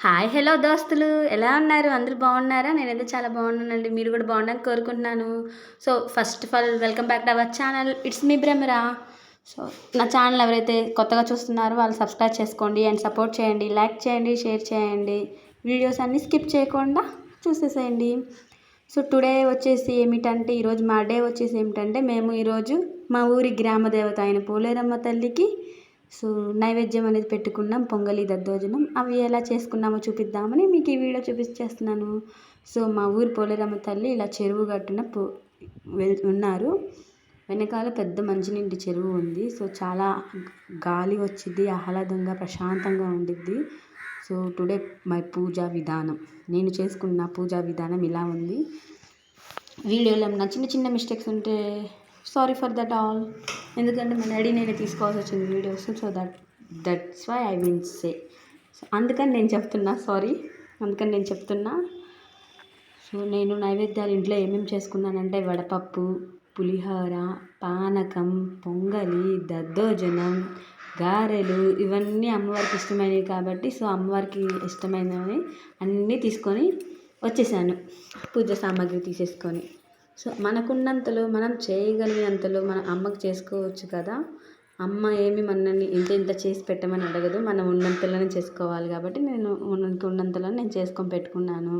Hi hello దోస్తులు. ఎలా ఉన్నారు? అందరూ బాగున్నారా? నేనైతే చాలా బాగున్నానండి. మీరు కూడా బాగున్నాను కోరుకుంటున్నాను. So first of all welcome back to our channel it's me Brahmara so నా ఛానల్ ఎవరైతే కొత్తగా చూస్తున్నారో వాళ్ళు సబ్స్క్రైబ్ చేసుకోండి అండ్ సపోర్ట్ చేయండి. లైక్ చేయండి షేర్ చేయండి. వీడియోస్ అన్నీ స్కిప్ చేయకుండా చూసేసేయండి. సో టుడే వచ్చేసి ఏమిటంటే ఈరోజు మా డే వచ్చేసి ఏమిటంటే మేము ఈరోజు మా ఊరి గ్రామ దేవత అయిన పోలేరమ్మ తల్లికి సో నైవేద్యం అనేది పెట్టుకున్నాం పొంగలి దద్దోజనం. అవి ఎలా చేసుకున్నామో చూపిద్దామని మీకు ఈ వీడియో చూపించేస్తున్నాను. సో మా ఊరు పోలేరమ్మ తల్లి ఇలా చెరువు గట్టున పో ఉన్నారు. వెనకాల పెద్ద మంచినీటి చెరువు ఉంది. సో చాలా గాలి వచ్చింది ఆహ్లాదంగా ప్రశాంతంగా ఉండిద్ది. సో టుడే మై పూజా విధానం. నేను చేసుకున్న పూజా విధానం ఇలా ఉంది. వీడియోలో ఏమన్నా చిన్న చిన్న మిస్టేక్స్ ఉంటే సారీ ఫర్ దట్ ఆల్. ఎందుకంటే మా డాడీ నేనే తీసుకోవాల్సి వచ్చింది videos so that that's why I mean say so అందుకని నేను చెప్తున్నా సారీ అందుకని నేను చెప్తున్నా. సో నేను నైవేద్యాలు ఇంట్లో ఏమేమి చేసుకున్నానంటే వడపప్పు పులిహోర పానకం పొంగలి దద్దోజనం గారెలు ఇవన్నీ అమ్మవారికి ఇష్టమైనవి కాబట్టి సో అమ్మవారికి ఇష్టమైనవి అన్నీ తీసుకొని వచ్చేసాను. పూజ సామాగ్రి తీసేసుకొని. సో మనకున్నంతలో మనం చేయగలిగినంతలో మన అమ్మకు చేసుకోవచ్చు కదా. అమ్మ ఏమి మనల్ని ఇంత ఇంత చేసి పెట్టమని అడగదు. మనం ఉన్నంతలోనే చేసుకోవాలి కాబట్టి నేను ఉన్నంత ఉన్నంతలో నేను చేసుకొని పెట్టుకున్నాను.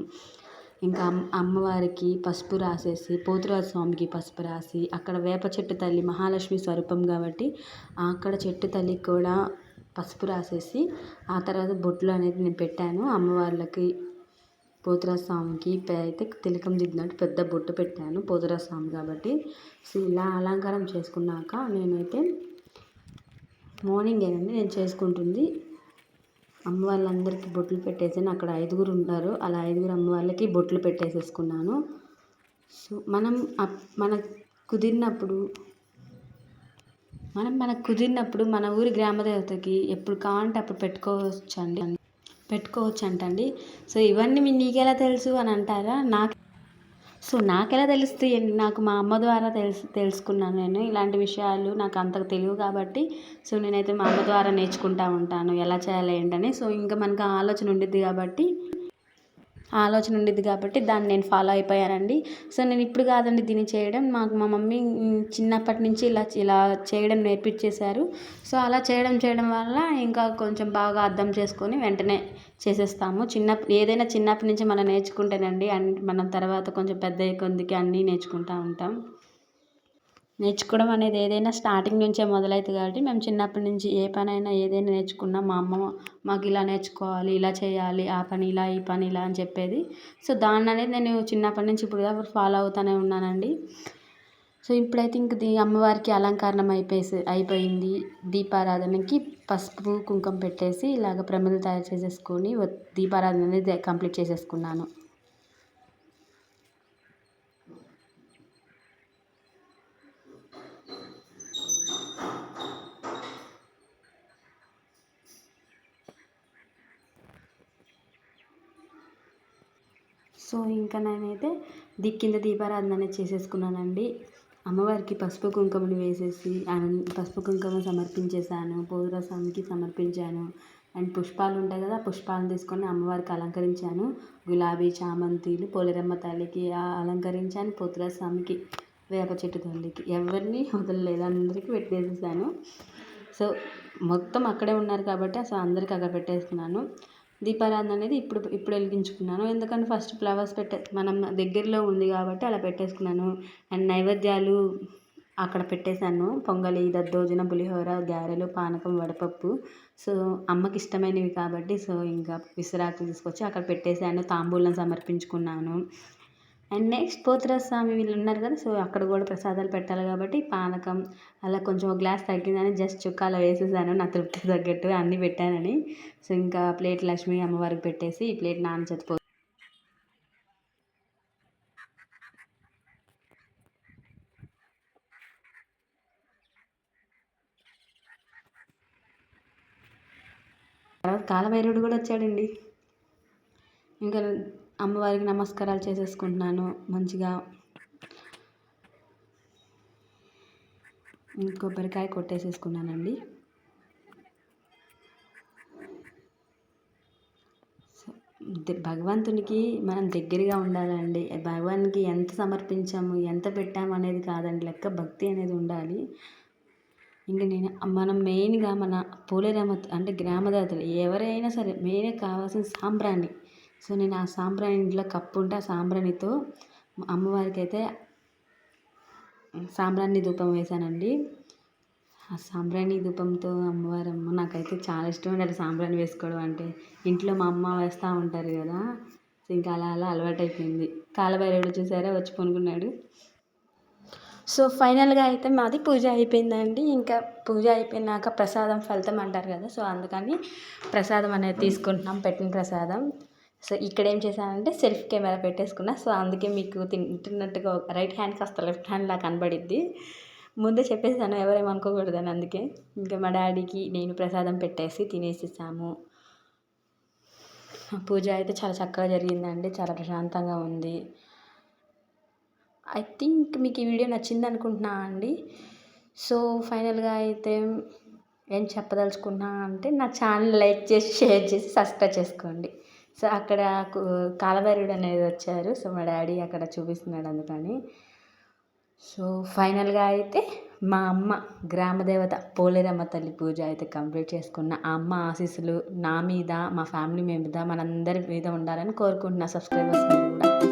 ఇంకా అమ్మవారికి పసుపు రాసేసి పోతురాజు స్వామికి పసుపు రాసి అక్కడ వేప చెట్టు తల్లి మహాలక్ష్మి స్వరూపం కాబట్టి అక్కడ చెట్టు తల్లికి కూడా పసుపు రాసేసి ఆ తర్వాత బొట్లు అనేది నేను పెట్టాను అమ్మవార్లకి. పోతురాస్వామికి అయితే తిలకం దిద్దినట్టు పెద్ద బొట్టు పెట్టాను పోతురాస్వామి కాబట్టి. సో ఇలా అలంకారం చేసుకున్నాక నేనైతే మార్నింగ్ ఏనండి నేను చేసుకుంటుంది. అమ్మ వాళ్ళందరికీ బొట్లు పెట్టేసాను అక్కడ ఐదుగురు ఉంటారు. అలా ఐదుగురు అమ్మవాళ్ళకి బొట్లు పెట్టేసేసుకున్నాను. సో మనం మన కుదిరినప్పుడు మనం మనకు కుదిరినప్పుడు మన ఊరి గ్రామదేవతకి ఎప్పుడు కావాలంటే అప్పుడు పెట్టుకోవచ్చండి. పెట్టుకోవచ్చు అంటండి సో ఇవన్నీ మీ నీకెలా తెలుసు అని అంటారా? నాకు సో నాకెలా తెలుస్తాయి నాకు మా అమ్మ ద్వారా తెలుసు తెలుసుకున్నాను నేను. ఇలాంటి విషయాలు నాకు అంతకు తెలియవు కాబట్టి సో నేనైతే మా అమ్మ ద్వారా నేర్చుకుంటా ఉంటాను. ఎలా చేయాలి ఏంటని. సో ఇంకా మనకు ఆలోచన ఉండిద్ది కాబట్టి ఆలోచన ఉండిద్ది కాబట్టి దాన్ని నేను ఫాలో అయిపోయానండి. సో నేను ఇప్పుడు కాదండి దీన్ని చేయడం. మాకు మా మమ్మీ చిన్నప్పటి నుంచి ఇలా ఇలా చేయడం నేర్పించేశారు. సో అలా చేయడం చేయడం వల్ల ఇంకా కొంచెం బాగా అర్థం చేసుకొని వెంటనే చేసేస్తాము. చిన్న ఏదైనా చిన్నప్పటి నుంచి మనం నేర్చుకుంటేనండి అండ్ మనం తర్వాత కొంచెం పెద్ద కొందికి అన్నీ నేర్చుకుంటూ ఉంటాం. నేర్చుకోవడం అనేది ఏదైనా స్టార్టింగ్ నుంచే మొదలవుతుంది కాబట్టి మేము చిన్నప్పటి నుంచి ఏ పనైనా ఏదైనా నేర్చుకున్నా. మా అమ్మ మాకు ఇలా నేర్చుకోవాలి ఇలా చేయాలి ఆ పని ఇలా ఈ పని ఇలా అని చెప్పేది. సో దాన్ని అనేది నేను చిన్నప్పటి నుంచి ఇప్పుడు దాకా ఫాలో అవుతూనే ఉన్నానండి. సో ఇప్పుడైతే ఇంక దీ అమ్మవారికి అలంకరణం అయిపోయి అయిపోయింది. దీపారాధనకి పసుపు కుంకుమ పెట్టేసి ఇలాగ ప్రమిదలు తయారు చేసేసుకొని దీపారాధన అనేది కంప్లీట్ చేసేసుకున్నాను. సో ఇంకా నేనైతే ది కింద దీపారాధన అనేది చేసేసుకున్నానండి. అమ్మవారికి పసుపు కుంకుమని వేసేసి పసుపు కుంకుమ సమర్పించేశాను స్వామికి సమర్పించాను. అండ్ పుష్పాలు ఉంటాయి కదా పుష్పాలను తీసుకొని అమ్మవారికి అలంకరించాను. గులాబీ చామంతిలు పోలేరమ్మ తల్లికి అలంకరించాను. పోతురాస్వామికి వేప చెట్టు తల్లికి ఎవరిని వదలలేదు అందరికీ పెట్టేసేసాను. సో మొత్తం అక్కడే ఉన్నారు కాబట్టి అసలు అందరికీ అక్కడ పెట్టేస్తున్నాను. దీపారాధన అనేది ఇప్పుడు ఇప్పుడు వెలిగించుకున్నాను. ఎందుకంటే ఫస్ట్ ఫ్లవర్స్ పెట్టే మనం దగ్గరలో ఉంది కాబట్టి అలా పెట్టేసుకున్నాను. అండ్ నైవేద్యాలు అక్కడ పెట్టేశాను. పొంగలి దద్దోజనం పులిహోర గారెలు పానకం వడపప్పు. సో అమ్మకి ఇష్టమైనవి కాబట్టి సో ఇంకా విసిరాకులు తీసుకొచ్చి అక్కడ పెట్టేశాను. తాంబూలం సమర్పించుకున్నాను. అండ్ నెక్స్ట్ పోతురాజు స్వామి వీళ్ళు ఉన్నారు కదా సో అక్కడ కూడా ప్రసాదాలు పెట్టాలి కాబట్టి పానకం అలా కొంచెం ఒక గ్లాస్ తగ్గిందని జస్ట్ చుక్కాలో వేసేసాను నా తృప్తి తగ్గట్టు అన్నీ పెట్టానని. సో ఇంకా ప్లేట్ లక్ష్మి అమ్మవారికి పెట్టేసి ఈ ప్లేట్ నాన్న చచ్చిపో తర్వాత కాలభైరవుడు కూడా వచ్చాడండి. ఇంకా అమ్మవారికి నమస్కారాలు చేసేసుకుంటున్నాను. మంచిగా కొబ్బరికాయ కొట్టేసేసుకున్నానండి. భగవంతునికి మనం దగ్గరగా ఉండాలండి. భగవానికి ఎంత సమర్పించాము ఎంత పెట్టాము అనేది కాదండి. లెక్క భక్తి అనేది ఉండాలి. ఇంకా నేను మనం మెయిన్గా మన పోలేరమ్మ అంటే గ్రామదేవతలు ఎవరైనా సరే మెయిన్ కావాల్సిన సాంబ్రాణి సో నేను ఆ సాంబ్రాణి ఇంట్లో కప్పు ఉంటే ఆ సాంబ్రాణితో అమ్మవారికి అయితే సాంబ్రాణి ధూపం వేశానండి. ఆ సాంబ్రాణి ధూపంతో అమ్మవారమ్మ నాకైతే చాలా ఇష్టం అండి సాంబ్రాణి వేసుకోవడం అంటే. ఇంట్లో మా అమ్మ వేస్తూ ఉంటారు కదా సో ఇంకా అలా అలా అలవాటైపోయింది. కాలభైరవుడు చూసారా? వచ్చి పనుకున్నాడు. సో ఫైనల్గా అయితే మాది పూజ అయిపోయిందండి. ఇంకా పూజ అయిపోయినాక ప్రసాదం ఫలితం అంటారు కదా సో అందుకని ప్రసాదం అనేది తీసుకుంటున్నాం పెట్టిన ప్రసాదం. సో ఇక్కడ ఏం చేశానంటే సెల్ఫ్ కెమెరా పెట్టేసుకున్నా. సో అందుకే మీకు తింటున్నట్టుగా రైట్ హ్యాండ్ కాస్త లెఫ్ట్ హ్యాండ్ లా కనబడిద్ది. ముందే చెప్పేసాను ఎవరేమనుకోకూడదని అందుకే ఇంకా మా డాడీకి నేను ప్రసాదం పెట్టేసి తినేసేసాము. పూజ అయితే చాలా చక్కగా జరిగిందండి. చాలా ప్రశాంతంగా ఉంది. ఐ థింక్ మీకు ఈ వీడియో నచ్చింది అనుకుంటున్నా అండి. సో ఫైనల్గా అయితే ఏం చెప్పదలుచుకున్నా అంటే నా ఛానల్ లైక్ చేసి షేర్ చేసి సబ్స్క్రైబ్ చేసుకోండి. సో అక్కడ కు- కాలభైరుడు అనేది వచ్చారు. సో మా డాడీ అక్కడ చూపిస్తున్నాడు అందుకని. సో ఫైనల్గా అయితే మా అమ్మ గ్రామదేవత పోలేరమ్మ తల్లి పూజ అయితే కంప్లీట్ చేసుకున్న ఆ అమ్మ ఆశీస్సులు నా మీద మా ఫ్యామిలీ మీద మనందరి మీద ఉండాలని కోరుకుంటున్నా. సబ్స్క్రైబర్స్ మీద కూడా.